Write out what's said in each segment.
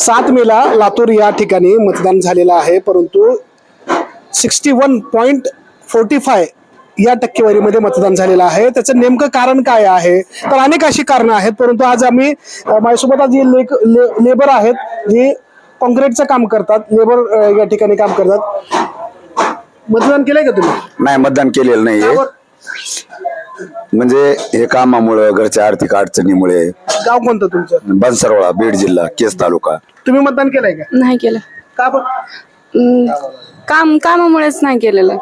सात मेला लातूर या ठिकाणी मतदान झालेलं आहे परंतु sixty one point forty five या टक्केवारीमध्ये मतदान झालेलं आहे. त्याचं नेमकं कारण काय आहे? तर अनेक अशी कारणं आहेत परंतु आज आम्ही माझ्यासोबत आज जे लेक ले, लेबर आहेत जे कॉन्क्रीटचं काम करतात लेबर या ठिकाणी काम करतात. मतदान केलंय का तुम्ही? नाही मतदान केलेलं नाहीये. म्हणजे हे कामामुळं घरच्या आर्थिक अडचणीमुळे गाव कोणतं तुमचं? बनसरवाडा बीड जिल्हा केस तालुका. तुम्ही मतदान केलंय का? नाही केलं. का बरं? काम कामामुळेच नाही केलेलं.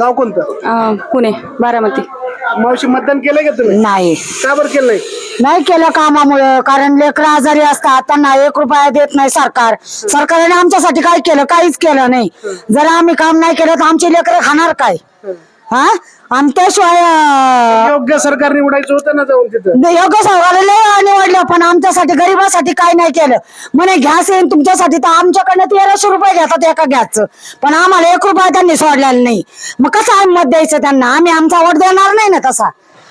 गाव कोणतं? अं, पुणे बारामती. मावशी मतदान केलंय का तुम्ही? नाही. का बरं केलं नाही नाही केलं कामामुळं कारण लेकरं आजारी असतात. त्यांना एक रुपया देत नाही सरकार. सरकारने आमच्यासाठी काय केलं? काहीच केलं नाही. जर आम्ही काम नाही केलं तर आमची लेकरं खाणार काय? हा? आणि त्याशिवाय अं, योग्य सरकार निवडायचं होतं ना जाऊन तिथं? योग्य सरकारने लय निवडलं पण आमच्यासाठी गरिबासाठी काय नाही केलं. म्हणे गॅस येईन तुमच्यासाठी तर आमच्याकडनं तेराशे रुपये घेतात एका गॅसचं पण आम्हाला एक रुपया त्यांनी सोडलेला नाही. मग कसं आम्ही मत द्यायचं त्यांना? आम्ही आमचा वोट देणार नाही ना तसा.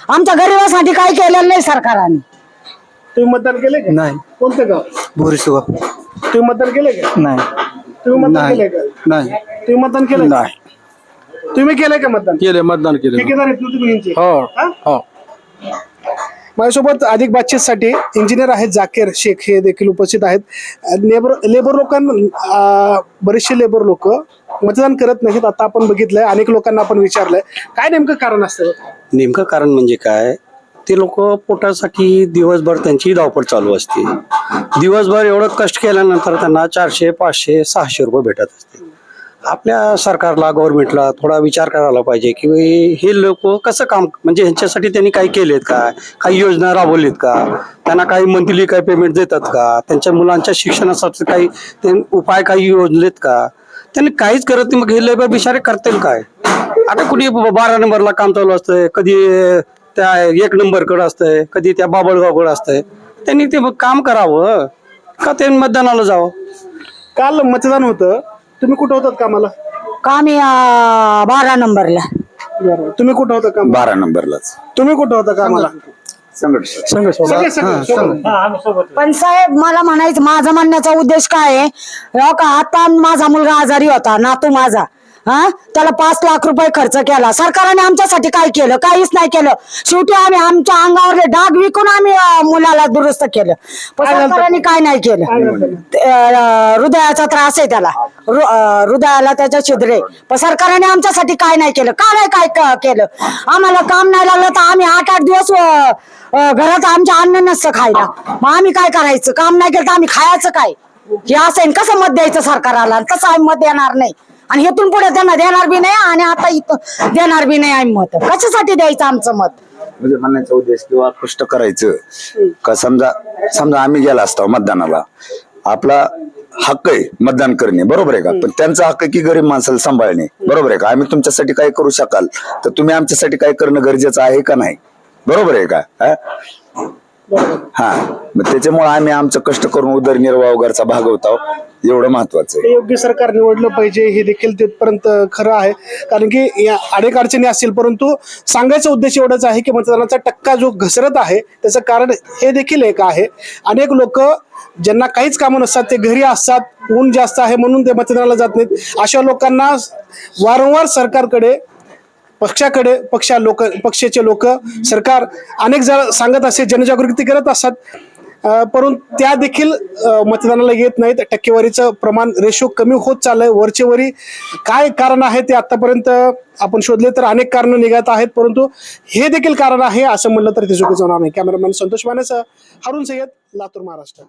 आमच्या गरिबासाठी काय केलेलं नाही सरकारने. तुम्ही मतदान केलंय का? नाही. कोणतं गाव? बोरीसोबा तुम्ही मतदान केलंय का? नाही. तुम्ही मतदान केलंय का? नाही. तुम्ही मतदान केलंय का? नाही. तुम्ही केलंय का मतदान? केले मतदान केले ठेकेदार आहेत ना तुम्ही यांचे? हो हा? हो. माझ्यासोबत अधिक बातचीतसाठी इंजिनियर आहेत जाकीर शेख हे देखील उपस्थित आहेत. लेबर लेबर लोकांना बरेचसे लेबर लोक मतदान करत नाहीत. आता आपण बघितलंय अनेक लोकांना आपण विचारलंय. काय नेमकं कारण असतं? नेमकं कारण म्हणजे काय? ते लोक पोटासाठी दिवसभर त्यांची धावपळ चालू असते. दिवसभर एवढं कष्ट केल्यानंतर त्यांना चारशे पाचशे सहाशे रुपये भेटत असते. आपल्या सरकारला गव्हर्नमेंटला थोडा विचार करायला पाहिजे की बाई हे लोक कसं काम म्हणजे ह्यांच्यासाठी त्यांनी काही केलेत का? काही योजना राबवलीत का? त्यांना काही मंथली काही पेमेंट देतात का? त्यांच्या मुलांच्या शिक्षणासाठी काही ते उपाय काही योजलेत का? त्यांनी काहीच करत नाही. मग हे लेबर बिचारे करतील काय? आता कुणी बारा नंबरला काम चालू असतंय कधी त्या एक नंबरकडे असतंय कधी त्या बाबळगावकडे असतंय. त्यांनी ते मग काम करावं. का ते मतदानाला जावं? काल मतदान होतं. तुम्ही कुठं होतात कामाला? कामी बारा नंबरला. बरं. तुम्ही कुठं होता काम बारा नंबरलाच. तुम्ही कुठं होता कामाला? संघर्ष सगळे सगळे सोबत. पण साहेब मला म्हणायचं माझा म्हणण्याचा उद्देश काय आहे? हो का? आता माझा मुलगा आजारी होता नातू माझा. हा? त्याला पाच लाख रुपये खर्च केला. सरकारने आमच्यासाठी काय केलं? काहीच नाही केलं. शेवटी आम्ही आमच्या अंगावरले डाग विकून आम्ही अं, मुलाला दुरुस्त केलं. पण सरकारने काय नाही केलं. ते, अं, हृदयाचा त्रास आहे त्याला. हृदयाला त्याच्या छिद्रे. पण सरकारने आमच्यासाठी काय नाही केलं? का नाही काय केलं? आम्हाला काम नाही लागलं तर आम्ही आठ आठ दिवस घरात आमच्या अन्न नसतं खायला. मग आम्ही काय करायचं? काम नाही केलं तर आम्ही खायचं काय? हे असं आहे, कसं मत द्यायचं सरकाराला? तसं आम्ही मत देणार नाही. आणि हेतून पुढे त्यांना देणार बी नाही आणि आता इथं देणार बी नाही आम्ही मत. कशासाठी द्यायचं आमचं मत? म्हणजे म्हणण्याचा उद्देश किंवा कष्ट करायचं. का समजा समजा आम्ही गेला असतो मतदानाला. आपला हक्क आहे मतदान करणे बरोबर आहे का? पण त्यांचा हक्क आहे की गरीब माणसाला सांभाळणे बरोबर आहे का? आम्ही तुमच्यासाठी काय करू शकाल? तर तुम्ही आमच्यासाठी काय करणं गरजेचं आहे का नाही? बरोबर आहे का? हा? मग त्याच्यामुळे आम्ही आमचं कष्ट करून उदरनिर्वाह घरचा भागवत आहोत. एवढं महत्वाचं आहे. हे योग्य सरकार निवडलं पाहिजे हे देखील तिथपर्यंत खरं आहे. कारण की या अनेक अडचणी असतील परंतु सांगायचा उद्देश एवढाच आहे की मतदानाचा टक्का जो घसरत आहे त्याचं कारण हे देखील एक आहे. अनेक लोक ज्यांना काहीच कामं नसतात ते घरी असतात ऊन जास्त आहे म्हणून ते मतदानाला जात नाहीत. अशा लोकांना वारंवार सरकारकडे पक्षाकडे पक्षा लोक पक्षाचे लोक सरकार अनेक जण सांगत असे जनजागृती करत असतात. परंतु त्या देखील मतदानाला येत नाहीत. टक्केवारीचं प्रमाण रेशो कमी होत चाललंय. वरचेवरी काय कारण आहे ते आतापर्यंत आपण शोधले तर अनेक कारणं निघत आहेत. परंतु हे देखील कारण आहे असं म्हणलं तर ते चुकीचं होणार नाही. कॅमेरामॅन संतोष मानेसह हारून सय्यद लातूर महाराष्ट्र.